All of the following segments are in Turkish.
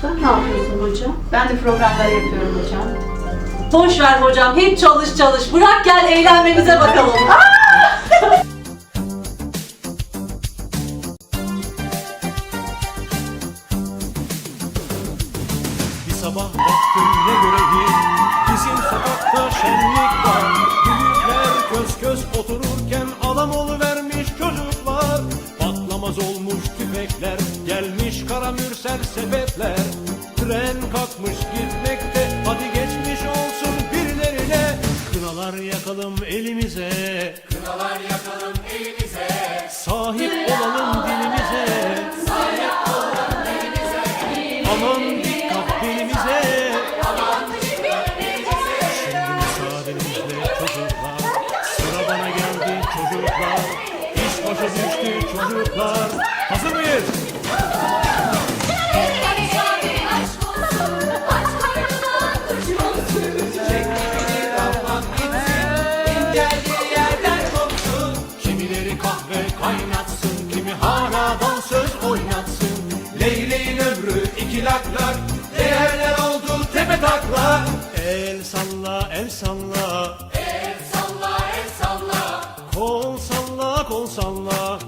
Sen ne yapıyorsun hocam? Ben de programları yapıyorum hocam. Boş ver hocam. Hep çalış çalış. Bırak gel eğlenmemize bakalım. Bir sabah baktım ne göreyim Bizim sokakta şenlik var Büyükler köz köz otururken Adam vermiş Gelmiş kara mürsel sebepler. Tren kalkmış gitmekte. Hadi geçmiş olsun birilerine. Kınalar yakalım elimize. Kınalar yakalım elimize. Sahip olalım dilimize. Aman dikkat belimize Şimdi müsaadenizle çocuklar. Sıra bana geldi çocuklar. İş başa düştü çocuklar. Hazır mıyız? El salla el salla. El salla el salla. Kol salla kol salla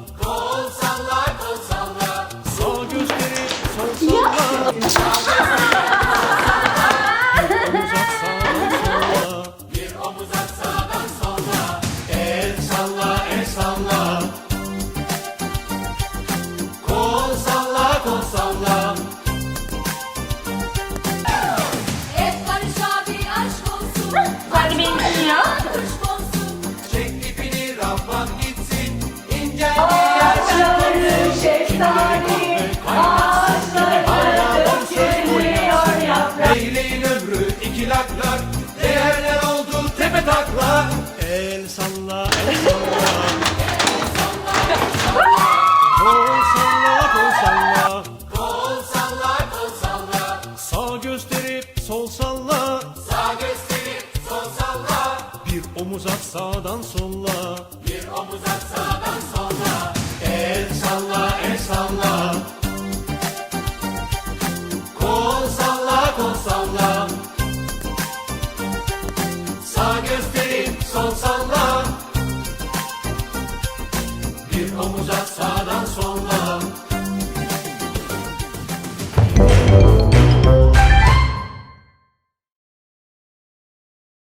sol salla Sağ gösterip sol salla Bir omuz at sağdan solla. Bir omuz at sağdan solla. El salla el salla. Kol salla kol salla. Sağ gösterip sol salla. Bir omuz at sağdan